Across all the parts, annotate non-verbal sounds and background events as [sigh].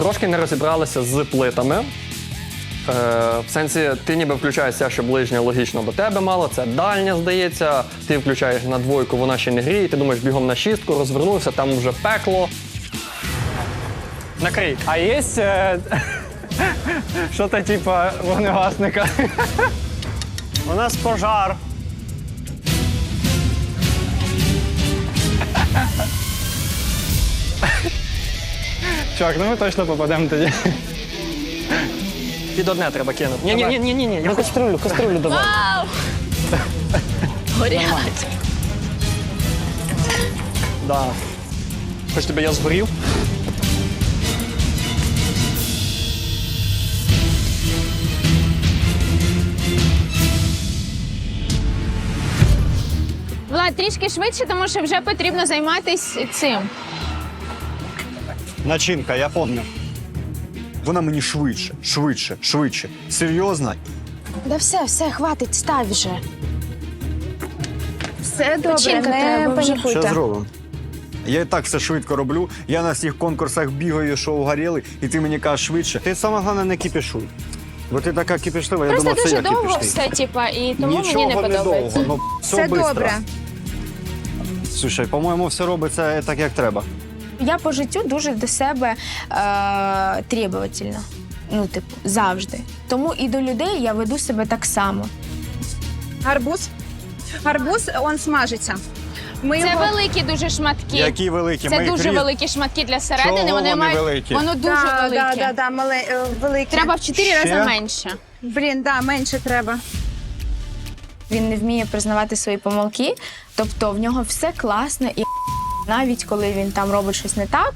Трошки не розібралися з плитами. Е, в сенсі, ти ніби включаєшся, що ближня логічно до тебе мало, це дальня, здається. Ти включаєш на двойку, вона ще не гріє, ти думаєш бігом на шістку, розвернувся, там вже пекло. Накрий. А є е, [laughs] що-то типа вогнегасника. [laughs] У нас пожар. Чувак, ну ми точно попадемо тоді. Під одне треба кинути. Ні, ні, ні, ні, ні, ні. Я Ну, хочу каструлю, каструлю давай. Горять. Да. Хоч тебе я згорів. Влад, трішки швидше, тому що вже потрібно займатися цим. Начинка, я помню. Вона мені швидше, швидше, швидше. Серйозно? Да все, все, хватить, став вже. Все добре, Печінка не треба вже. Що панікуйте. зробимо? Я і так все швидко роблю. Я на всіх конкурсах бігаю, що угоріли, і ти мені кажеш швидше. Ти саме головне не кипішуй. Бо ти така кипішлива, я Просто думав, це дуже я довго все, типа, і тому Нічого мені не не подобається. довго, ну все, Все бистро. добре. Слушай, по-моєму, все робиться так, як треба. Я по життю дуже до себе е, требовательна. Ну, типу, завжди. Тому і до людей я веду себе так само. Гарбуз. Гарбуз, он смажиться. Ми Це його... великі дуже шматки. Які великі Це ми їх дуже різ- великі шматки для середини. Чого вони вони мають великі? воно дуже да, велике. Да, да, да, мале, е, великі. Треба в 4 Ще? рази менше. Блін, да, менше треба. Він не вміє признавати свої помилки, тобто в нього все класно, і навіть коли він там робить щось не так,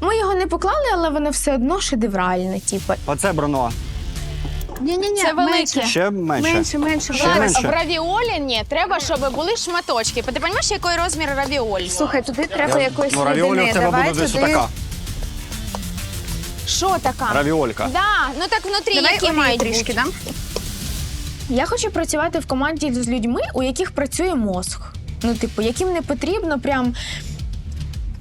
ми його не поклали, але воно все одно шедевральне. Типу. Оце Бруно. Ні-ні-ні, Це велике. Ще менше. Менше, менше. Ще Влад, менше? в равіолі ні, треба, щоб були шматочки. Ти розумієш, який розмір равіолі? Слухай, туди треба якоїсь Ну, равіолі рідини. в тебе Давай буде десь туди. така. Що така? Равіолька. Да, ну так внутрі Давай які олії мають трішки, бути? дам? Я хочу працювати в команді з людьми, у яких працює мозг. Ну, типу, яким не потрібно прям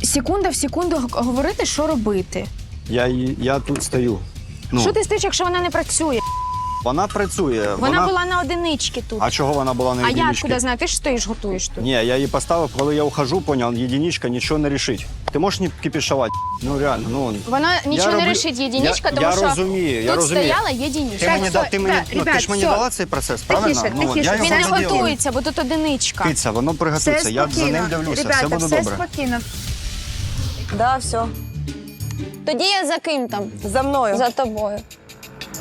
секунда в секунду г- говорити, що робити. Я, її- я тут стою. Ну, Що ти стоїш, якщо вона не працює? Вона працює. Вона, була на одинички тут. А чого вона була на А я откуда знаю? Ти ж стоїш, готуєш тут. Ні, я її поставив, коли я ухожу, поняв, єдиничка нічого не рішить. Ти можеш не кипішувати? Ну реально, ну. Вона нічого не роблю- рішить єдиничка, я, тому я що розумію, я тут розумію. стояла єдиничка. Ти мені, да, ти мені, ну, ти ж мені дала цей процес, правильно? Тихіше, ну, тихіше. я Він його не готується, бо тут одиничка. Киця, воно приготується, я за спокійно. ним дивлюся, Ребята, все буде все добре. спокійно. Да, все. Тоді я за ким там? За мною. За тобою.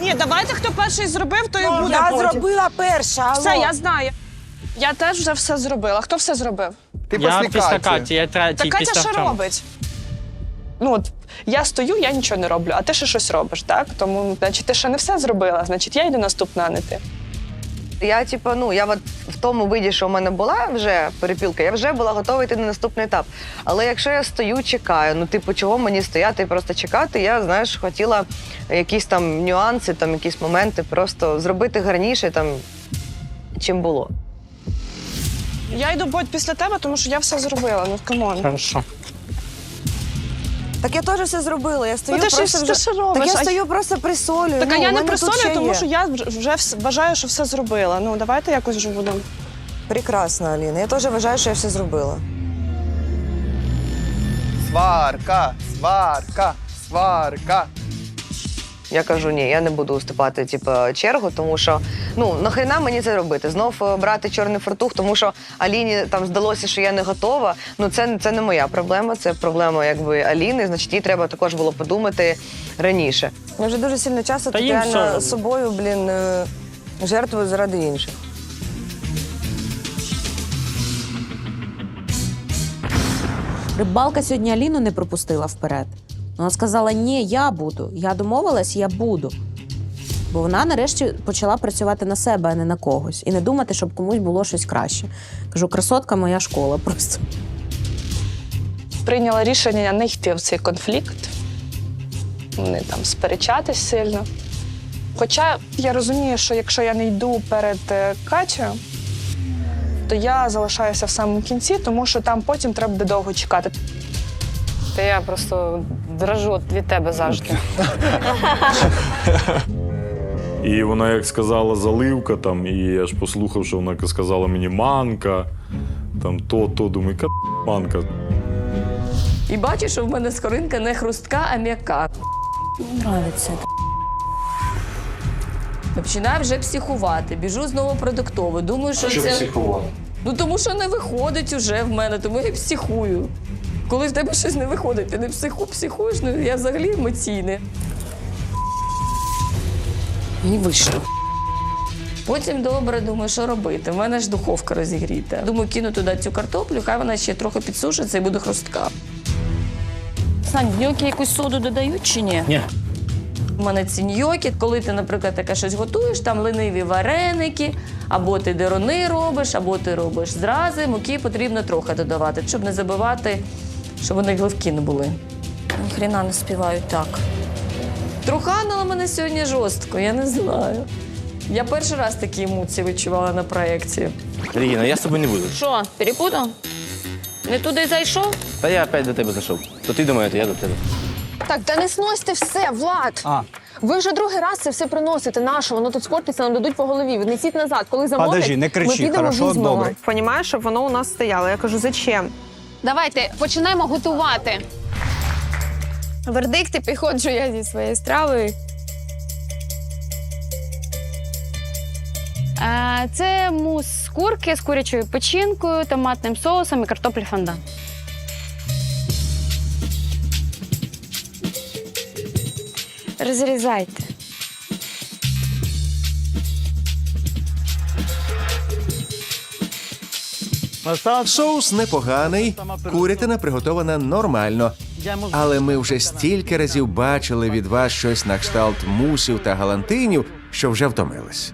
Ні, давайте хто перший зробив, то і буде я потім. зробила перша. Алло. Все, я знаю. Я теж вже все зробила. Хто все зробив? Ти я після Каті, я третій Так Катя після що робить? Ну от я стою, я нічого не роблю, а ти ще щось робиш, так? Тому, значить, ти ще не все зробила, значить, я йду наступна, а не ти. Я, типу, ну, я от в тому виді, що в мене була вже перепілка, я вже була готова йти на наступний етап. Але якщо я стою, чекаю, ну, типу, чого мені стояти і просто чекати, я, знаєш, хотіла якісь там нюанси, там якісь моменти просто зробити гарніше, там, чим було. Я йду Бодь, після тебе, тому що я все зробила. Ну камон. Хорошо. Так я теж все зробила. Я стою Ну, ти ж- просто ти вже... ж робиш, Так я а- стою просто присолюю. Так ну, а я у не мене тут ще присолюю, тому є. що я вже вже вс- вважаю, що все зробила. Ну давайте якось вже будемо. Прекрасно, Аліна. Я теж вважаю, що я все зробила. Сварка, сварка, сварка. Я кажу, ні, я не буду уступати типу, чергу, тому що ну нахрена мені це робити? Знов е, брати чорний фартух, тому що Аліні там здалося, що я не готова. Ну це, це не моя проблема, це проблема якби Аліни. Значить, їй треба також було подумати раніше. Я вже дуже сильно часу Та тут реально собою, блін, е, жертвую заради інших. Рибалка сьогодні Аліну не пропустила вперед. Вона сказала: ні, я буду. Я домовилась, я буду. Бо вона нарешті почала працювати на себе, а не на когось, і не думати, щоб комусь було щось краще. Кажу, красотка моя школа просто. Прийняла рішення не йти в цей конфлікт, не там сперечатись сильно. Хоча я розумію, що якщо я не йду перед е, Катєю, то я залишаюся в самому кінці, тому що там потім треба буде довго чекати. Та я просто дрожу від тебе завжди. І вона як сказала заливка, там, і я ж послухав, що вона сказала мені манка, там то, то, думаю, яка манка. І бачу, що в мене скоринка не хрустка, а м'яка. Нравиться. Починаю вже психувати. Біжу знову продуктово. Думаю, що, це. Ну тому що не виходить уже в мене, тому я психую. Коли в тебе щось не виходить, ти не психу, психуєш, ну я взагалі емоційне. Не вийшло. Потім добре думаю, що робити. У мене ж духовка розігріта. Думаю, кину туди цю картоплю, хай вона ще трохи підсушиться і буде хрустка. Сань, в ньокі якусь соду додають чи ні? Ні. У мене ці ньокі, коли ти, наприклад, таке щось готуєш, там лениві вареники, або ти дерони робиш, або ти робиш зрази, муки потрібно трохи додавати, щоб не забивати, щоб вони гливкі не були. Ніхрена не співають так. Труханило мене сьогодні жорстко, я не знаю. Я перший раз такі емоції відчувала на проєкті. Регіна, я з тобою не буду. Що, перепутав? Не туди зайшов? Та я опять до тебе зайшов. То ти до мене, то я до тебе. Так, та не сносьте все, Влад. А. Ви вже другий раз це все приносите. Наше, воно тут скортиться, нам дадуть по голові. Віднесіть назад. Коли замовлять, Подожди, не кричи, ми підемо хорошо, візьмемо. добре. Понімаєш, щоб воно у нас стояло. Я кажу, зачем? Давайте починаємо готувати. Вердикти підходжу я зі своєю стравою. Це мус з курки з курячою печінкою, томатним соусом і картоплі фондан. Розрізайте. Соус непоганий, курятина приготована нормально. Але ми вже стільки разів бачили від вас щось на кшталт мусів та галантинів, що вже втомились.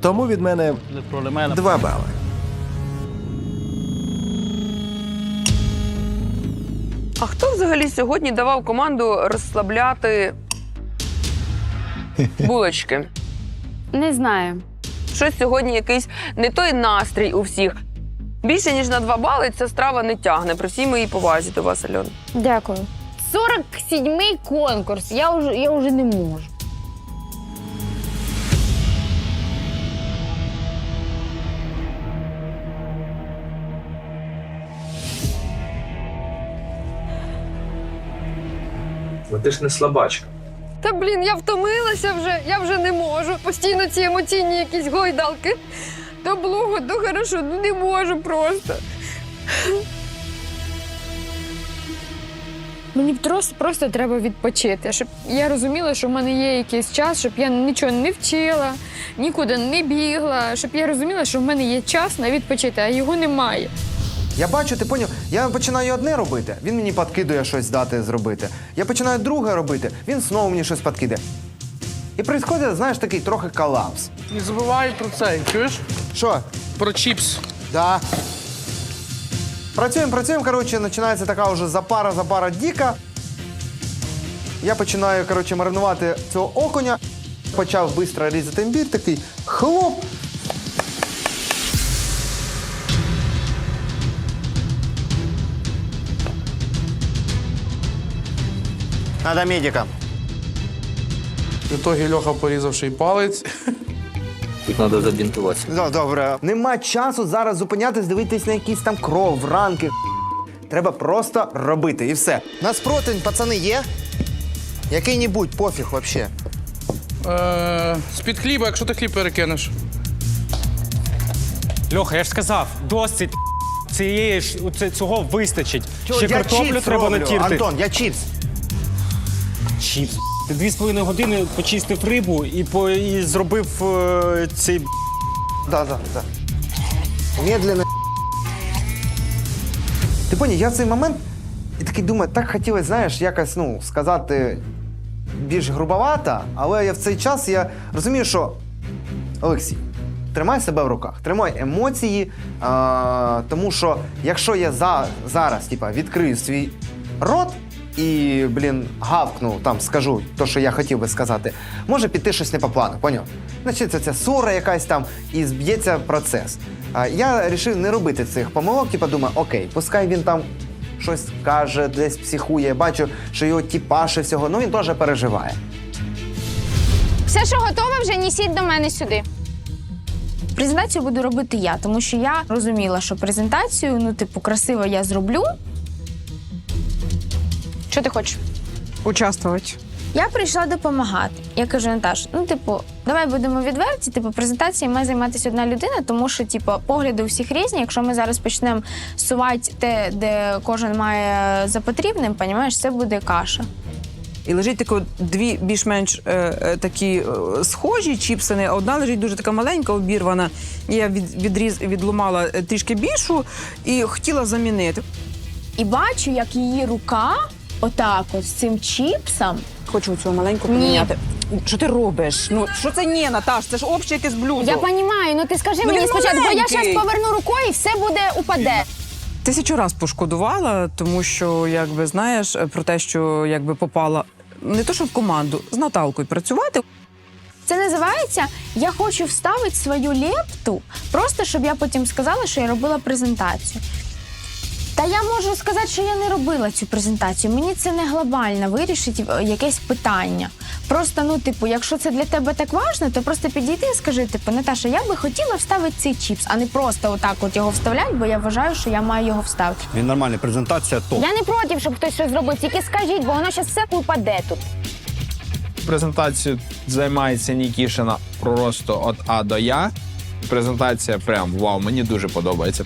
Тому від мене два бали. А хто взагалі сьогодні давав команду розслабляти булочки? Не знаю. Щось сьогодні якийсь не той настрій у всіх. Більше ніж на два бали ця страва не тягне. При всій моїй повазі до вас, Альон. Дякую. 47-й конкурс. Я вже, я вже не можу. Ти ж не слабачка. Та блін, я втомилася вже, я вже не можу. Постійно ці емоційні якісь гойдалки. То блуго, то хорошо, ну не можу просто. Мені просто, просто треба відпочити, щоб я розуміла, що в мене є якийсь час, щоб я нічого не вчила, нікуди не бігла, щоб я розуміла, що в мене є час на відпочити, а його немає. Я бачу, ти поняв, я починаю одне робити, він мені підкидує щось дати зробити. Я починаю друге робити, він знову мені щось підкидає. І відбувається, знаєш, такий трохи колапс. Не забувай про це, чуєш? Що? Про чіпс. Да. Працюємо, працюємо, коротше, починається така вже запара, запара діка. Я починаю, коротше, маринувати цього окуня. Почав швидко різати імбір, такий хлоп. Надо медика. В ітогі Льоха порізав палець. [laughs] Тут треба забінтуватися. Добре. Нема часу зараз зупинятись, дивитись на якісь там кров, ранки. Треба просто робити і все. Нас противень, пацани, є? Який-небудь, пофіг вообще. Е, з-під хліба, якщо ти хліб перекинеш. Льоха, я ж сказав, досить цієї ж це- цього вистачить. Чого, Ще я картоплю чіпс треба роблю. натірти. Антон, я чіпс. Чіпс. Дві з половиною години почистив рибу і, по, і зробив е, цей Да, да, да. Медленно. Ти поняв, я в цей момент і такий думаю, так хотілося, знаєш, якось ну, сказати більш грубовато, але я в цей час я розумію, що Олексій, тримай себе в руках, тримай емоції, а, тому що якщо я за, зараз типа, відкрию свій рот і, блін, гавкну, там скажу те, що я хотів би сказати, може піти щось не по плану, поняв? Значить, це, це ссора якась там і зб'ється процес. А, я вирішив не робити цих помилок, типа думаю, окей, пускай він там щось каже, десь психує. Бачу, що його тіпаше всього. Ну він теж переживає. Все, що готове, вже несіть до мене сюди. Презентацію буду робити я, тому що я розуміла, що презентацію, ну, типу, красиво я зроблю. Що ти хочеш? Участвувати. Я прийшла допомагати. Я кажу, Наташ, ну, типу, давай будемо відверті. Типу, презентації має займатися одна людина, тому що, типу, погляди у всіх різні. Якщо ми зараз почнемо сувати те, де кожен має за потрібним, понімаєш, це буде каша. І лежить тако дві більш-менш е, е, такі е, схожі чіпсини, а одна лежить дуже така маленька, обірвана. Я від, відріз, відломала е, трішки більшу і хотіла замінити. І бачу, як її рука, отак, от цим чіпсом. Хочу цю маленьку Ні. поміняти. Що ти робиш? Ну що це ні, Наташ? Це ж обще якесь блюдо. Я розумію, ну ти скажи Ну, мені він спочатку, бо я маленький. зараз поверну рукою і все буде упаде. Тисячу раз пошкодувала, тому що, якби знаєш, про те, що якби попала не то, що в команду з Наталкою працювати. Це називається Я хочу вставити свою лепту, просто щоб я потім сказала, що я робила презентацію. Та я можу сказати, що я не робила цю презентацію. Мені це не глобально вирішить е, якесь питання. Просто, ну, типу, якщо це для тебе так важно, то просто підійди і скажи, типу, Наташа, я би хотіла вставити цей чіпс, а не просто отак от його вставляти, бо я вважаю, що я маю його вставити. Він нормальний, презентація топ. Я не проти, щоб хтось щось зробив, тільки скажіть, бо воно зараз все упаде тут. Презентацію займається Нікішина просто від А до Я. Презентація прям вау, мені дуже подобається.